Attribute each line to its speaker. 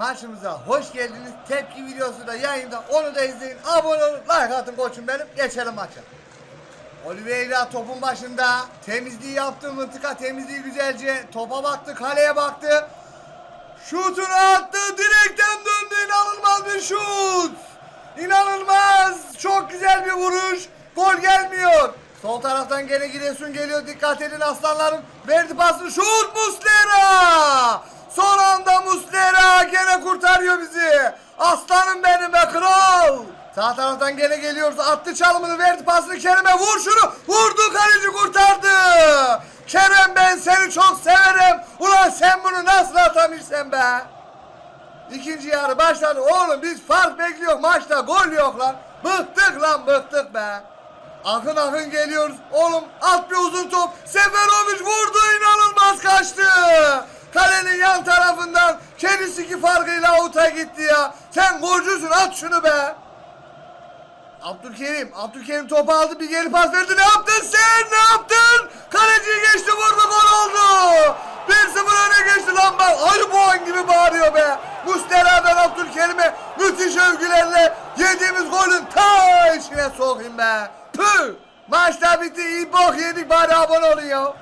Speaker 1: Maçımıza hoş geldiniz. Tepki videosu da yayında. Onu da izleyin. Abone olun. Like atın koçum benim. Geçelim maça. Oliveira topun başında. Temizliği yaptı. Mıntıka temizliği güzelce. Topa baktı. Kaleye baktı. Şutunu attı. Direkten döndü. İnanılmaz bir şut. İnanılmaz. Çok güzel bir vuruş. Gol gelmiyor. Sol taraftan gene Giresun geliyor. Dikkat edin aslanlarım. Verdi pasını. Şut Muslera. Benim be kral. Sağ taraftan gene geliyoruz. Attı çalımını verdi pasını Kerem'e. Vur şunu. Vurdu kaleci kurtardı. Kerem ben seni çok severim. Ulan sen bunu nasıl atamıyorsun be? İkinci yarı başladı. Oğlum biz fark bekliyor. Maçta gol yok lan. Bıktık lan bıktık be. Akın akın geliyoruz. Oğlum at bir uzun top. Seferovic vurdu inanılmaz kaçtı. Kalenin yan tarafından kendisi ki farkıyla avuta gitti ya. Sen golcüsün at şunu be. Abdülkerim, Abdülkerim topu aldı bir geri pas verdi. Ne yaptın sen? Ne yaptın? Kaleciyi geçti vurdu gol oldu. 1-0 öne geçti lan bak. Ayı boğan gibi bağırıyor be. Mustera'dan Abdülkerim'e müthiş övgülerle yediğimiz golün ta içine sokayım be. Püh. Maç da bitti. İyi bok yedik bari abone olun ya.